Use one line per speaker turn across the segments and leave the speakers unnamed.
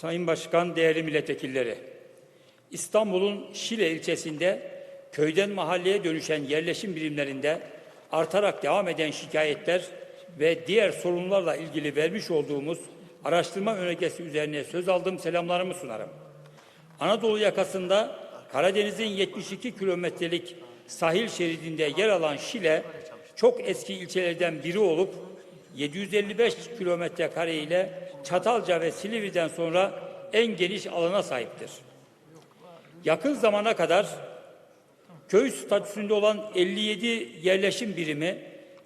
Sayın Başkan, değerli milletvekilleri, İstanbul'un Şile ilçesinde köyden mahalleye dönüşen yerleşim birimlerinde artarak devam eden şikayetler ve diğer sorunlarla ilgili vermiş olduğumuz araştırma önergesi üzerine söz aldığım selamlarımı sunarım. Anadolu yakasında Karadeniz'in 72 kilometrelik sahil şeridinde yer alan Şile, çok eski ilçelerden biri olup 755 kilometre kare ile Çatalca ve Silivri'den sonra en geniş alana sahiptir. Yakın zamana kadar köy statüsünde olan 57 yerleşim birimi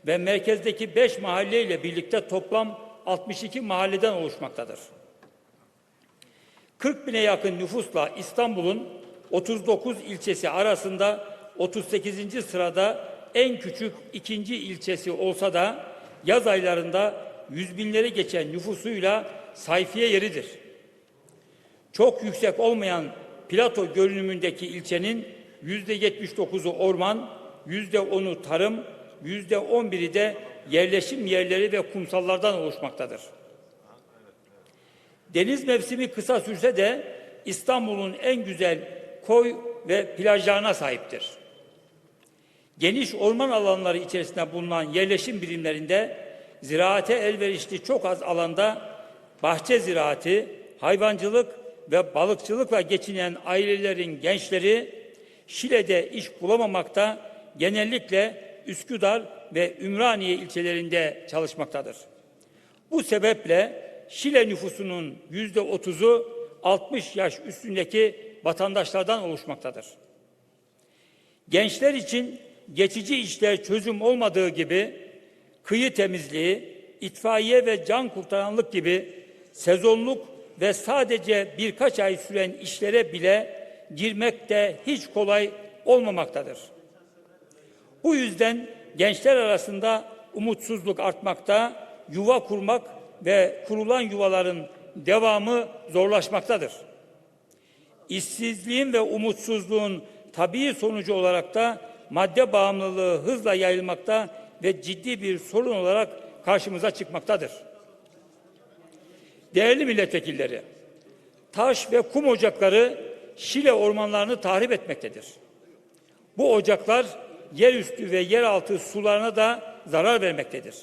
ve merkezdeki 5 mahalle ile birlikte toplam 62 mahalleden oluşmaktadır. 40 bine yakın nüfusla İstanbul'un 39 ilçesi arasında 38. sırada en küçük ikinci ilçesi olsa da yaz aylarında yüz binleri geçen nüfusuyla sayfiye yeridir. Çok yüksek olmayan plato görünümündeki ilçenin yüzde 79'u orman, yüzde 10'u tarım, yüzde 11'i de yerleşim yerleri ve kumsallardan oluşmaktadır. Deniz mevsimi kısa sürse de İstanbul'un en güzel koy ve plajlarına sahiptir. Geniş orman alanları içerisinde bulunan yerleşim birimlerinde ziraate elverişli çok az alanda bahçe ziraati, hayvancılık ve balıkçılıkla geçinen ailelerin gençleri Şile'de iş bulamamakta genellikle Üsküdar ve Ümraniye ilçelerinde çalışmaktadır. Bu sebeple Şile nüfusunun yüzde otuzu 60 yaş üstündeki vatandaşlardan oluşmaktadır. Gençler için geçici işler çözüm olmadığı gibi kıyı temizliği, itfaiye ve can kurtaranlık gibi sezonluk ve sadece birkaç ay süren işlere bile girmek de hiç kolay olmamaktadır. Bu yüzden gençler arasında umutsuzluk artmakta, yuva kurmak ve kurulan yuvaların devamı zorlaşmaktadır. İşsizliğin ve umutsuzluğun tabii sonucu olarak da madde bağımlılığı hızla yayılmakta ve ciddi bir sorun olarak karşımıza çıkmaktadır. Değerli milletvekilleri, taş ve kum ocakları Şile ormanlarını tahrip etmektedir. Bu ocaklar yerüstü ve yeraltı sularına da zarar vermektedir.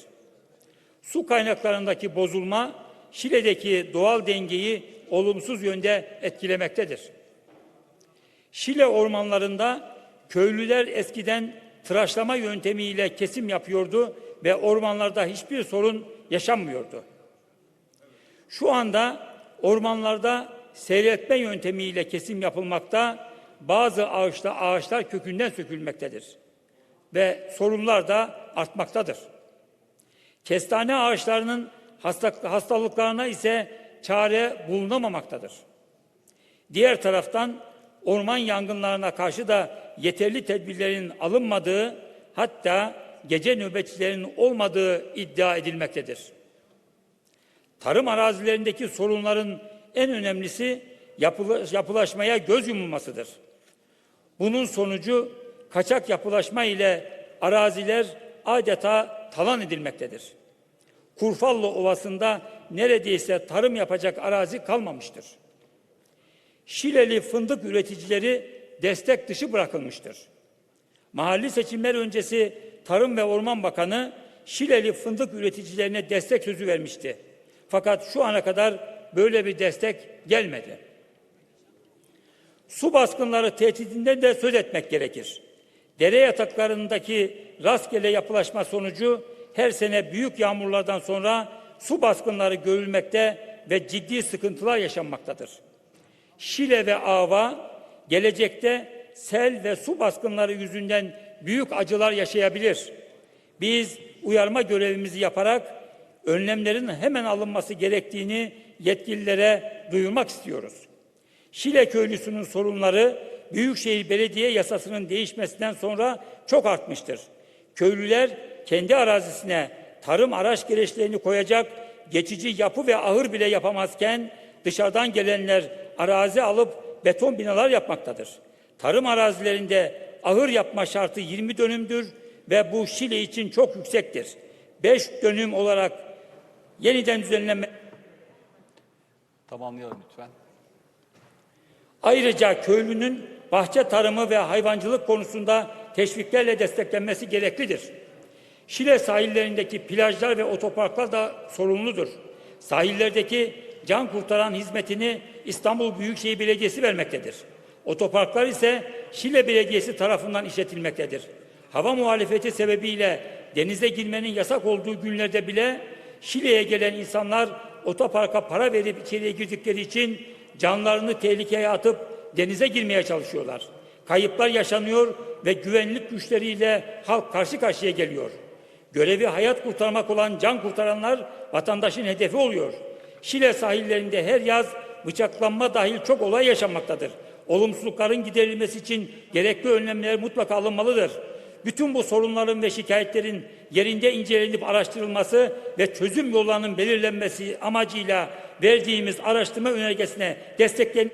Su kaynaklarındaki bozulma Şile'deki doğal dengeyi olumsuz yönde etkilemektedir. Şile ormanlarında köylüler eskiden tıraşlama yöntemiyle kesim yapıyordu ve ormanlarda hiçbir sorun yaşanmıyordu. Şu anda ormanlarda seyretme yöntemiyle kesim yapılmakta, bazı ağaçta ağaçlar kökünden sökülmektedir ve sorunlar da artmaktadır. Kestane ağaçlarının hastalıklarına ise çare bulunamamaktadır. Diğer taraftan orman yangınlarına karşı da yeterli tedbirlerin alınmadığı hatta gece nöbetçilerinin olmadığı iddia edilmektedir. Tarım arazilerindeki sorunların en önemlisi yapılaşmaya göz yumulmasıdır. Bunun sonucu kaçak yapılaşma ile araziler adeta talan edilmektedir. Kurfallı Ovası'nda neredeyse tarım yapacak arazi kalmamıştır. Şileli fındık üreticileri destek dışı bırakılmıştır. Mahalli seçimler öncesi Tarım ve Orman Bakanı Şileli fındık üreticilerine destek sözü vermişti. Fakat şu ana kadar böyle bir destek gelmedi. Su baskınları tehditinden de söz etmek gerekir. Dere yataklarındaki rastgele yapılaşma sonucu her sene büyük yağmurlardan sonra su baskınları görülmekte ve ciddi sıkıntılar yaşanmaktadır. Şile ve Ava gelecekte sel ve su baskınları yüzünden büyük acılar yaşayabilir. Biz uyarma görevimizi yaparak önlemlerin hemen alınması gerektiğini yetkililere duyurmak istiyoruz. Şile köylüsünün sorunları Büyükşehir Belediye Yasası'nın değişmesinden sonra çok artmıştır. Köylüler kendi arazisine tarım araç gereçlerini koyacak geçici yapı ve ahır bile yapamazken dışarıdan gelenler arazi alıp beton binalar yapmaktadır. Tarım arazilerinde ahır yapma şartı 20 dönümdür ve bu Şile için çok yüksektir. 5 dönüm olarak yeniden düzenleme
Tamamlayalım lütfen.
Ayrıca köylünün bahçe tarımı ve hayvancılık konusunda teşviklerle desteklenmesi gereklidir. Şile sahillerindeki plajlar ve otoparklar da sorumludur. Sahillerdeki can kurtaran hizmetini İstanbul Büyükşehir Belediyesi vermektedir. Otoparklar ise Şile Belediyesi tarafından işletilmektedir. Hava muhalefeti sebebiyle denize girmenin yasak olduğu günlerde bile Şile'ye gelen insanlar otoparka para verip içeriye girdikleri için canlarını tehlikeye atıp denize girmeye çalışıyorlar. Kayıplar yaşanıyor ve güvenlik güçleriyle halk karşı karşıya geliyor. Görevi hayat kurtarmak olan can kurtaranlar vatandaşın hedefi oluyor. Şile sahillerinde her yaz bıçaklanma dahil çok olay yaşanmaktadır. Olumsuzlukların giderilmesi için gerekli önlemler mutlaka alınmalıdır. Bütün bu sorunların ve şikayetlerin yerinde incelenip araştırılması ve çözüm yollarının belirlenmesi amacıyla verdiğimiz araştırma önergesine desteklen